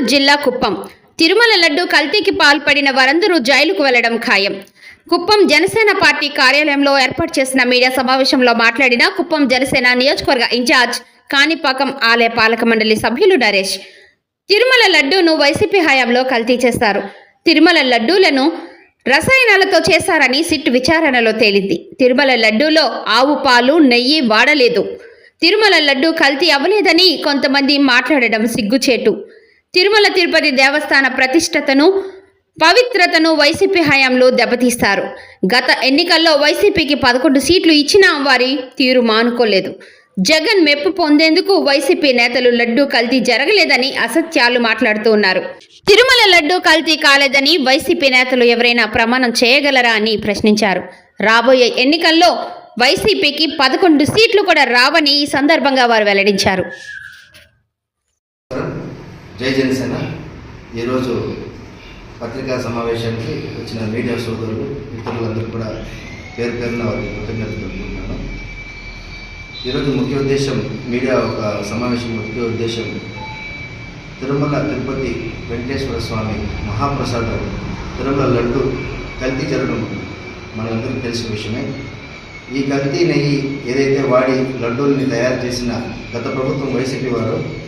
గుంటూరు జిల్లా కుప్పం. తిరుమల లడ్డు కల్తీకి పాల్పడిన వారందరూ జైలుకు వెళ్ళడం ఖాయం. కుప్పం జనసేన పార్టీ కార్యాలయంలో ఏర్పాటు చేసిన మీడియా సమావేశంలో మాట్లాడిన కుప్పం జనసేన నియోజకవర్గ ఇన్ఛార్జ్ కాణిపాకం ఆలయ పాలక మండలి సభ్యులు నరేష్. తిరుమల లడ్డూను వైసీపీ హయాంలో కల్తీ చేస్తారు తిరుమల లడ్డూలను రసాయనాలతో చేశారని సిట్ విచారణలో తేలింది. తిరుమల లడ్డూలో ఆవు పాలు నెయ్యి వాడలేదు. తిరుమల లడ్డు కల్తీ అవ్వలేదని కొంతమంది మాట్లాడడం సిగ్గుచేటు. తిరుమల తిరుపతి దేవస్థాన ప్రతిష్టతను పవిత్రతను వైసీపీ హయాంలో దెబ్బతీస్తారు గత ఎన్నికల్లో వైసీపీకి పదకొండు సీట్లు ఇచ్చినా వారి తీరు మానుకోలేదు. జగన్ మెప్పు పొందేందుకు వైసీపీ నేతలు లడ్డూ కల్తీ జరగలేదని అసత్యాలు మాట్లాడుతూ ఉన్నారు. తిరుమల లడ్డూ కల్తీ కాలేదని వైసీపీ నేతలు ఎవరైనా ప్రమాణం చేయగలరా అని ప్రశ్నించారు. రాబోయే ఎన్నికల్లో వైసీపీకి పదకొండు సీట్లు కూడా రావని ఈ సందర్భంగా వారు వెల్లడించారు. జై జనసేన. ఈరోజు పత్రికా సమావేశానికి వచ్చిన మీడియా సోదరులు ఇతరులందరూ కూడా పేరు పేరున వారికి కృతజ్ఞతలు తెలుపుకుంటున్నాను. ఈరోజు ముఖ్య ఉద్దేశం మీడియా ఒక సమావేశం ముఖ్య ఉద్దేశం తిరుమల తిరుపతి వెంకటేశ్వర స్వామి మహాప్రసాదం తిరుమల లడ్డు కల్తీ జరగడం మనందరికీ తెలిసిన విషయమే. ఈ కల్తీ నెయ్యి ఏదైతే వాడి లడ్డూల్ని తయారు చేసిన గత ప్రభుత్వం వైసీపీ వారు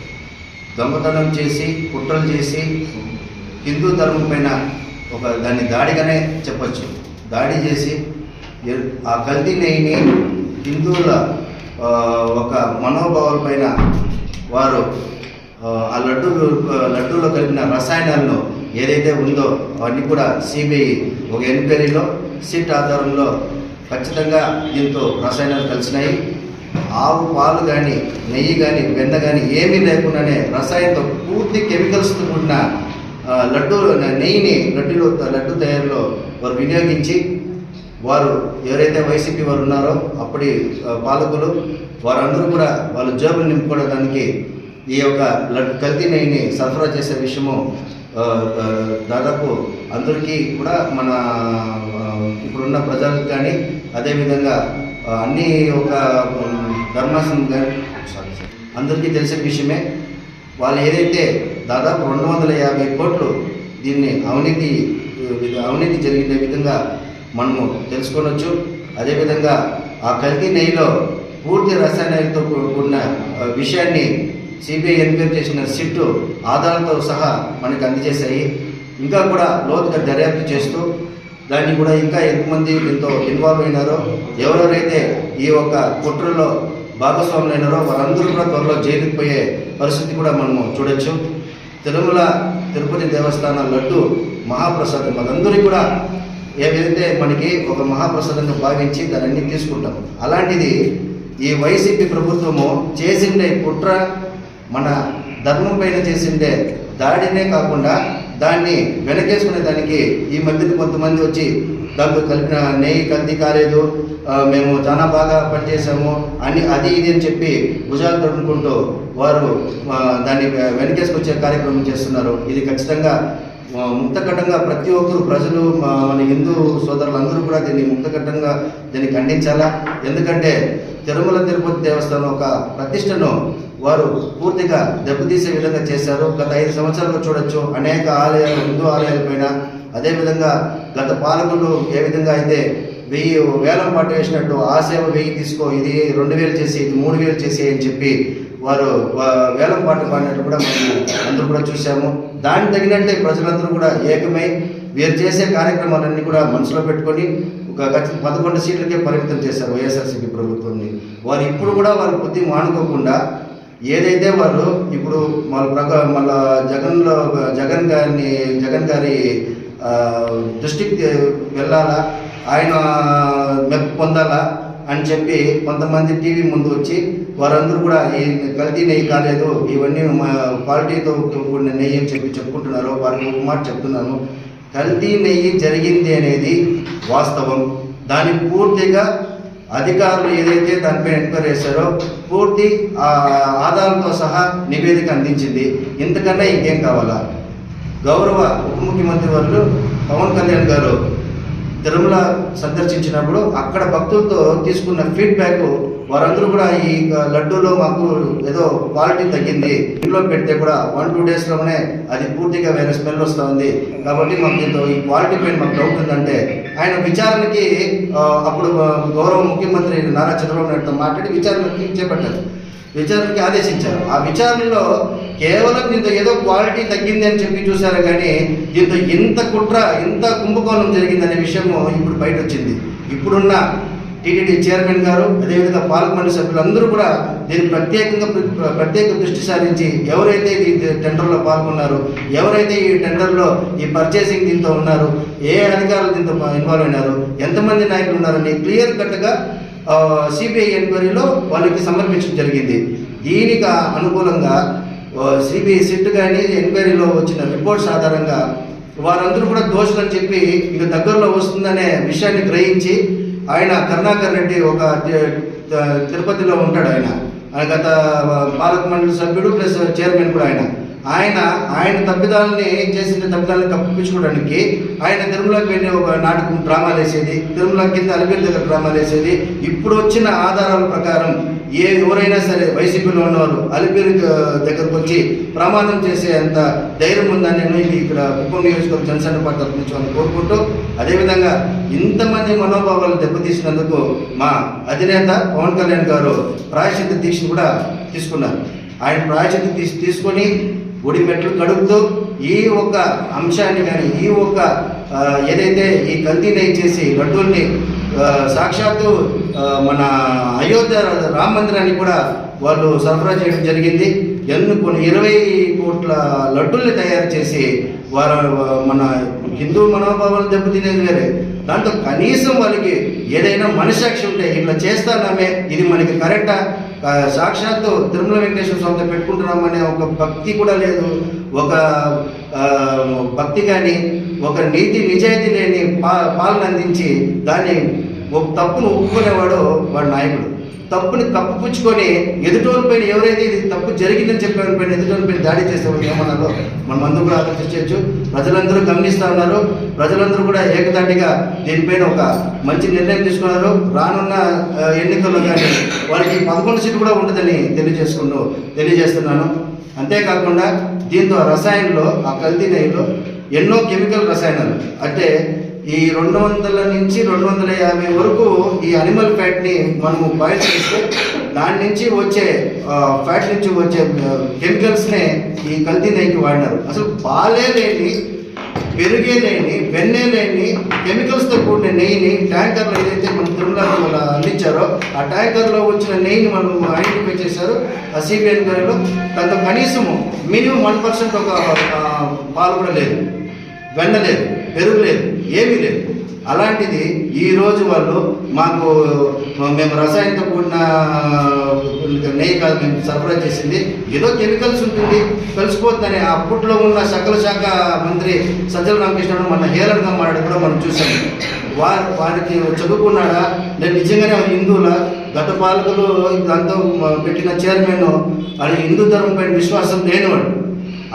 దొంగతనం చేసి కుట్రలు చేసి హిందూ ధర్మం పైన ఒక దాన్ని దాడిగానే చెప్పచ్చు. దాడి చేసి ఆ కల్తీ నెయ్యిని హిందువుల ఒక మనోభావాల పైన వారు ఆ, ఆ లడ్డు లడ్డూలో కలిపిన రసాయనాలను ఏదైతే ఉందో అవన్నీ కూడా సిబిఐ ఒక ఎంక్వైరీలో సిట్ ఆధారంలో ఖచ్చితంగా దీంతో రసాయనాలు కలిసినాయి. ఆవు పాలు కానీ నెయ్యి కానీ వెన్న కానీ ఏమీ లేకుండానే రసాయనంతో పూర్తి కెమికల్స్తో కూడిన లడ్డు నెయ్యిని లడ్డులో లడ్డు తయారీలో వారు వినియోగించి వారు ఎవరైతే వైసీపీ వారు ఉన్నారో అప్పటి పాలకులు వారందరూ కూడా వాళ్ళ జేబులు నింపుకోవడానికి ఈ యొక్క లడ్డు కల్తీ నెయ్యిని సరఫరా చేసే విషయము దాదాపు అందరికీ కూడా మన ఇప్పుడున్న ప్రజలకు కానీ అదేవిధంగా అన్ని ఒక ధర్మసింగ్ గారి సారీ సార్. అందరికీ తెలిసిన విషయమే వాళ్ళు ఏదైతే దాదాపు రెండు వందల యాభై కోట్లు దీన్ని అవినీతి అవినీతి జరిగిన విధంగా మనము తెలుసుకోవచ్చు అదేవిధంగా ఆ కల్తీ నెయ్యిలో పూర్తి రసాయనాలతో కూడిన విషయాన్ని సిబిఐ ఎన్క్వైరీ చేసిన సిట్టు ఆధారాలతో సహా మనకు అందజేశాయి. ఇంకా కూడా లోతుగా దర్యాప్తు చేస్తూ దాన్ని కూడా ఇంకా ఎంతమంది దీంతో ఇన్వాల్వ్ అయినారో ఎవరెవరైతే ఈ యొక్క కుట్రలో భాగస్వాములైనారో వారందరూ కూడా త్వరలో జైలుకి పోయే పరిస్థితి కూడా మనము చూడొచ్చు. తిరుమల తిరుపతి దేవస్థాన లడ్డు మహాప్రసాదం. అదందరికీ కూడా ఏదైతే మనకి ఒక మహాప్రసాదంగా భావించి దాన్ని తీసుకుంటాం. అలాంటిది ఈ వైసీపీ ప్రభుత్వము చేసిండే కుట్ర మన ధర్మం పైన చేసిండే దాడినే కాకుండా దాన్ని వెనకేసుకునే దానికి ఈ మధ్యన కొంతమంది వచ్చి దాంతో కలిపిన నెయ్యి కల్తీ కాలేదు మేము చాలా బాగా పనిచేసాము అని అది ఇది అని చెప్పి భుజాలు తొడుకుంటూ వారు దాన్ని వెనకేసుకొచ్చే కార్యక్రమం చేస్తున్నారు. ఇది ఖచ్చితంగా ముక్తకట్టంగా ప్రతి ఒక్కరు ప్రజలు మన హిందూ సోదరులందరూ కూడా దీన్ని ముక్తకట్టంగా దీన్ని ఖండించాలా? ఎందుకంటే తిరుమల తిరుపతి దేవస్థానం ఒక ప్రతిష్టను వారు పూర్తిగా దెబ్బతీసే విధంగా చేశారు. గత ఐదు సంవత్సరాలు చూడొచ్చు అనేక ఆలయాలు హిందూ ఆలయాలపైన అదేవిధంగా గత పాలకులు ఏ విధంగా అయితే వెయ్యి వేలం పాటు వేసినట్టు ఆ సేవ వెయ్యి తీసుకో ఇది రెండు వేలు చేసి ఇది మూడు వేలు చేసి అని చెప్పి వారు వేలం పాట పాడినట్టు కూడా మనం అందరూ కూడా చూసాము దానికి తగినట్టే ప్రజలందరూ కూడా ఏకమై వీరు చేసే కార్యక్రమాలన్నీ కూడా మనసులో పెట్టుకొని ఒక పదకొండు సీట్లకే పరిమితం చేశారు వైఎస్ఆర్సీపీ ప్రభుత్వాన్ని. వారు ఇప్పుడు కూడా వారి బుద్ధి మానుకోకుండా ఏదైతే వాళ్ళు ఇప్పుడు వాళ్ళ ప్రక మళ్ళా జగన్లో జగన్ గారిని జగన్ గారి దృష్టికి వెళ్ళాలా ఆయన మెప్పు పొందాలా అని చెప్పి కొంతమంది టీవీ ముందు వచ్చి వారందరూ కూడా ఈ కల్తీ నెయ్యి కాలేదు ఇవన్నీ మా క్వాలిటీతో కూడిన నెయ్యి అని చెప్పి చెప్పుకుంటున్నారు వారికి ఒక మాట చెప్తున్నాను. కల్తీ నెయ్యి జరిగింది అనేది వాస్తవం. దాన్ని పూర్తిగా అధికారులు ఏదైతే దానిపై ఎంక్వైరీ చేశారో పూర్తి ఆ సహా నివేదిక అందించింది. ఇంతకన్నా ఇంకేం కావాలా? గౌరవ ఉప ముఖ్యమంత్రి వారు పవన్ కళ్యాణ్ గారు తిరుమల సందర్శించినప్పుడు అక్కడ భక్తులతో తీసుకున్న ఫీడ్బ్యాక్ వారందరూ కూడా ఈ లడ్డూలో మాకు ఏదో క్వాలిటీ తగ్గింది. ఇంట్లో పెడితే కూడా వన్ టూ డేస్లోనే అది పూర్తిగా వేరే స్మెల్ వస్తూ ఉంది. కాబట్టి మాకు దీంతో ఈ క్వాలిటీ పైన మాకు డౌట్ ఉందంటే ఆయన విచారణకి అప్పుడు గౌరవ ముఖ్యమంత్రి నారా చంద్రబాబు నాయుడుతో మాట్లాడి విచారణకి చేపట్టారు. విచారణకి ఆదేశించారు. ఆ విచారణలో కేవలం దీంతో ఏదో క్వాలిటీ తగ్గింది అని చెప్పి చూశారు కానీ దీంతో ఇంత కుట్ర ఇంత కుంభకోణం జరిగిందనే విషయము ఇప్పుడు బయట వచ్చింది ఇప్పుడున్న టీటీడీ చైర్మన్ గారు అదేవిధంగా పార్లమెంట్ సభ్యులందరూ కూడా దీన్ని ప్రత్యేకంగా ప్ర- ప్రత్యేక దృష్టి సారించి ఎవరైతే ఈ టెండర్లో పాల్గొన్నారు ఎవరైతే ఈ టెండర్లో ఈ పర్చేసింగ్ దీంతో ఉన్నారు ఏ అధికారులు దీంతో ఇన్వాల్వ్ అయినారు ఎంతమంది నాయకులు ఉన్నారని క్లియర్ కట్గా సిబిఐ ఎంక్వైరీలో వాళ్ళకి సమర్పించడం జరిగింది. దీనికి అనుకూలంగా సిబిఐ సిట్ కానీ ఎంక్వైరీలో వచ్చిన రిపోర్ట్స్ ఆధారంగా వారందరూ కూడా దోషులని చెప్పి ఇక దగ్గరలో వస్తుందనే విషయాన్ని గ్రహించి ఆయన కరుణాకర్ రెడ్డి ఒక తిరుపతిలో ఉంటాడు ఆయన. ఆయన గత పాలక మండలి సభ్యుడు ప్లస్ చైర్మన్ కూడా ఆయన. ఆయన ఆయన తప్పిదాలని చేసిన తప్పిదాలను కప్పించుకోవడానికి ఆయన తిరుమలకి వెళ్ళి ఒక నాటకం డ్రామాలు వేసేది తిరుమల కింద అలిపిరి దగ్గర డ్రామాలు వేసేది. ఇప్పుడు వచ్చిన ఆధారాల ప్రకారం ఏ ఎవరైనా సరే వైసీపీలో ఉన్నవారు అలిపిరి దగ్గరకు వచ్చి ప్రమాదం చేసే అంత ధైర్యం ఉందని నేను ఇది ఇక్కడ కుప్పం నియోజకవర్గ జనసేన పార్టీ తరఫు నుంచి వాళ్ళని కోరుకుంటూ అదేవిధంగా ఇంతమంది మనోభావాలు దెబ్బతీసినందుకు మా అధినేత పవన్ కళ్యాణ్ గారు ప్రాయశ్చిత్త దీక్షను కూడా తీసుకున్నారు. ఆయన ప్రాయశ్చిత్త తీసి తీసుకొని గుడి మెట్లు కడుగుతూ ఈ ఒక్క అంశాన్ని కానీ ఈ ఒక్క ఏదైతే ఈ కల్తీ నెయ్యి చేసి లడ్డూల్ని సాక్షాత్తు మన అయోధ్య రామ మందిరాన్ని కూడా వాళ్ళు సరఫరా చేయడం జరిగింది. ఎన్ని కొన్ని ఇరవై కోట్ల లడ్డూల్ని తయారు చేసి వారు మన హిందూ మనోభావాలు దెబ్బతినేది వేరే. దాంతో కనీసం వాళ్ళకి ఏదైనా మనసాక్షి ఉంటే ఇట్లా చేస్తానమే ఇది మనకి కరెక్టా? సాక్షాత్తు తిరుమల వెంకటేశ్వర స్వామితో పెట్టుకుంటున్నామనే ఒక భక్తి కూడా లేదు. ఒక భక్తి కానీ ఒక నీతి నిజాయితీ లేని పా పాలన అందించి దాన్ని తప్పును ఒప్పుకునేవాడు వాడు నాయకుడు. తప్పుని కప్పుపుచ్చుకొని ఎదుటోళ్ళపైన ఎవరైతే ఇది తప్పు జరిగిందని చెప్పిన పైన ఎదుటోళ్ళపైన దాడి చేసేవాళ్ళు ఏమన్నారో మనం అందరూ కూడా ఆలోచించవచ్చు ప్రజలందరూ గమనిస్తూ ఉన్నారు. ప్రజలందరూ కూడా ఏకదాటిగా దీనిపైన ఒక మంచి నిర్ణయం తీసుకున్నారు. రానున్న ఎన్నికల్లో కానీ వాళ్ళకి పదకొండు సీట్లు కూడా ఉంటుందని తెలియజేసుకుంటూ తెలియజేస్తున్నాను. అంతేకాకుండా దీంతో రసాయనంలో ఆ కల్తీ నెయ్యిలో ఎన్నో కెమికల్ రసాయనాలు అంటే ఈ రెండు వందల నుంచి రెండు వందల యాభై వరకు ఈ అనిమల్ ఫ్యాట్ని మనము బయట చేస్తే దాని నుంచి వచ్చే ఫ్యాట్ నుంచి వచ్చే కెమికల్స్నే ఈ కల్తీ నెయ్యికి వాడినారు. అసలు పాలే లేని పెరుగే లేని వెన్నె లేని కెమికల్స్తో కూడిన నెయ్యిని ట్యాంకర్లో ఏదైతే మన తిరుమలలో అందించారో ఆ ట్యాంకర్లో వచ్చిన నెయ్యిని మనం ఐడెంటిఫై చేశారు. ఆ సిబిఎన్ గారిలో దాంతో కనీసము మినిమం వన్ పర్సెంట్ ఒక పాలు కూడా లేదు. వెన్న లేదు పెరుగు లేదు. ఏమీ లేదు. అలాంటిది ఈ రోజు వాళ్ళు మాకు మేము రసాయనంతో కూడిన నెయ్యి కాదు మేము సరఫరా చేసింది ఏదో కెమికల్స్ ఉంటుంది కలిసిపోతుందని అప్పట్లో ఉన్న సకల శాఖ మంత్రి సజ్జల రామకృష్ణుడు మన హేళనగా మాట్లాడి కూడా మనం చూసాం. వారు వారికి చదువుకున్నాడా? నేను నిజంగానే హిందువుల? గత పాలకులు ఇదంతా పెట్టిన చైర్మన్ అది హిందూ ధర్మం పైన విశ్వాసం లేనివాడు.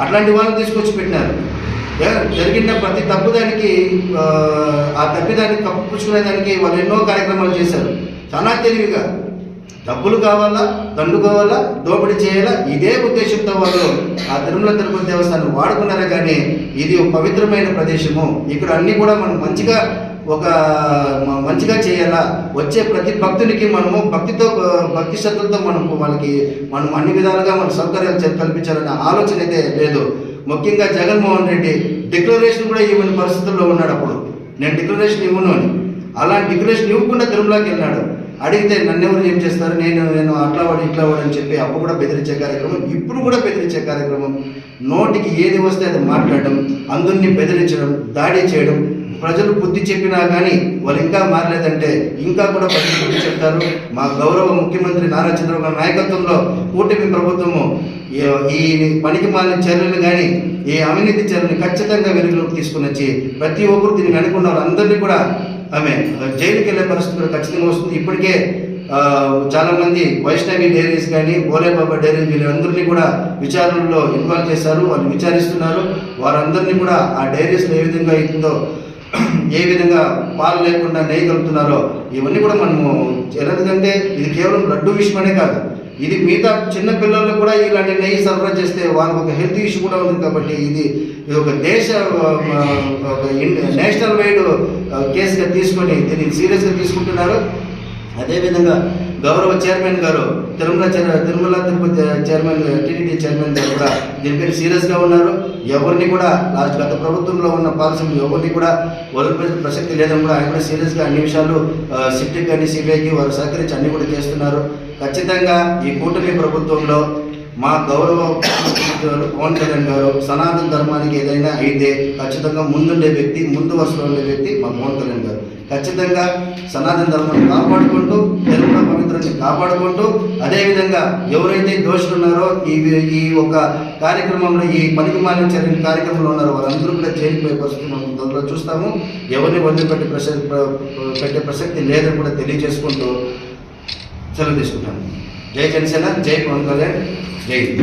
అట్లాంటి వాళ్ళని తీసుకొచ్చి పెట్టినారు. జరిగిన ప్రతి తప్పుదానికి ఆ, ఆ తప్పిదానికి కప్పుపుచ్చుకునేదానికి వాళ్ళు ఎన్నో కార్యక్రమాలు చేశారు. చాలా తెలివిగా. డబ్బులు కావాలా దండు కావాలా దోపిడీ చేయాలా? ఇదే ఉద్దేశంతో వాళ్ళు ఆ తిరుమల తిరుపతి దేవస్థానం వాడుకున్నారే కానీ ఇది ఒక పవిత్రమైన ప్రదేశము. ఇక్కడ అన్నీ కూడా మనం మంచిగా ఒక మంచిగా చేయాలా? వచ్చే ప్రతి భక్తునికి మనము భక్తితో భక్తి శ్రద్ధలతో మనం వాళ్ళకి మనం అన్ని విధాలుగా మన సౌకర్యాలు కల్పించాలనే ఆలోచన అయితే లేదు. ముఖ్యంగా జగన్మోహన్ రెడ్డి డిక్లరేషన్ కూడా ఇవ్వని పరిస్థితుల్లో ఉన్నాడు అప్పుడు. నేను డిక్లరేషన్ ఇవ్వను అని. అలాంటి డిక్లరేషన్ ఇవ్వకుండా తిరుమలకి వెళ్ళాడు. అడిగితే నన్నెవరు ఏం చేస్తారు? నేను నేను అట్లా వాడు ఇట్లా వాడు అని చెప్పి అప్పుడు కూడా బెదిరించే కార్యక్రమం ఇప్పుడు కూడా బెదిరించే కార్యక్రమం. నోటికి ఏది వస్తే అది మాట్లాడడం అందరినీ బెదిరించడం దాడి చేయడం. ప్రజలు బుద్ధి చెప్పినా కానీ వాళ్ళు ఇంకా మారలేదంటే ఇంకా కూడా ప్రజలు బుద్ధి చెప్తారు. మా గౌరవ ముఖ్యమంత్రి నారా చంద్రబాబు నాయకత్వంలో కూటమి ప్రభుత్వము ఈ- పనికి మాలిన చర్యలు కానీ ఈ అవినీతి చర్యలు ఖచ్చితంగా వెలుగులోకి తీసుకుని వచ్చి ప్రతి ఒక్కరు దీన్ని వెనుకున్న వాళ్ళందరినీ కూడా ఆమె జైలుకి వెళ్ళే పరిస్థితులు ఖచ్చితంగా వస్తుంది. ఇప్పటికే చాలామంది వైష్ణవి డైరీస్ కానీ బోలేబాబా డైరీస్ వీళ్ళందరినీ కూడా విచారణలో ఇన్వాల్వ్ చేశారు. వాళ్ళు విచారిస్తున్నారు. వారందరినీ కూడా ఆ డైరీస్లో ఏ విధంగా అవుతుందో ఏ విధంగా పాలు లేకుండా నెయ్యి కలుపుతున్నారో ఇవన్నీ కూడా మనము ఎందుకంటే ఇది కేవలం లడ్డు విషయమనే కాదు. ఇది మిగతా చిన్న పిల్లలకు కూడా ఇలాంటి నెయ్యి సరఫరా చేస్తే వాళ్ళకి ఒక హెల్త్ ఇష్యూ కూడా ఉంది కాబట్టి ఇది ఇది ఒక దేశ ఒక ఇన్- నేషనల్ వైడ్ కేసుగా తీసుకొని దీన్ని సీరియస్గా తీసుకుంటున్నారు. అదేవిధంగా గౌరవ చైర్మన్ గారు Tirumala Tirumala Tirupati chairman TTD chairman గారు కూడా దీనిపై సీరియస్గా ఉన్నారు. ఎవరిని కూడా లాస్ట్ గత ప్రభుత్వంలో ఉన్న పాలసీలు ఎవరిని కూడా వదిలిపెట్టే ప్రసక్తి లేదని కూడా ఆయన కూడా సీరియస్గా అన్ని విషయాలు సిట్కి కానీ సిబిఐకి వారు సహకరించి అన్ని కూడా చేస్తున్నారు. ఖచ్చితంగా ఈ కూటమి ప్రభుత్వంలో మా గౌరవ పవన్ కళ్యాణ్ గారు సనాతన ధర్మానికి ఏదైనా అయితే ఖచ్చితంగా ముందుండే వ్యక్తి ముందు వరుసలో ఉండే వ్యక్తి మా పవన్ కళ్యాణ్ గారు. ఖచ్చితంగా సనాతన ధర్మాన్ని కాపాడుకుంటూ తెలుగు పవిత్రని కాపాడుకుంటూ అదేవిధంగా ఎవరైతే దోషులు ఉన్నారో ఈ ఈ ఒక కార్యక్రమంలో ఈ పనికి మాలిన చర్యల కార్యక్రమంలో ఉన్నారో వాళ్ళందరూ కూడా జైలుకి పరిస్థితి మనం తొందరలో చూస్తాము. ఎవరిని వదిలిపెట్టే ప్రసక్తి పెట్టే ప్రసక్తి లేదని కూడా తెలియజేసుకుంటూ సెలవు తీసుకుంటాను జై జనసేన జై పవన్ కళ్యాణ్ జై హింద్.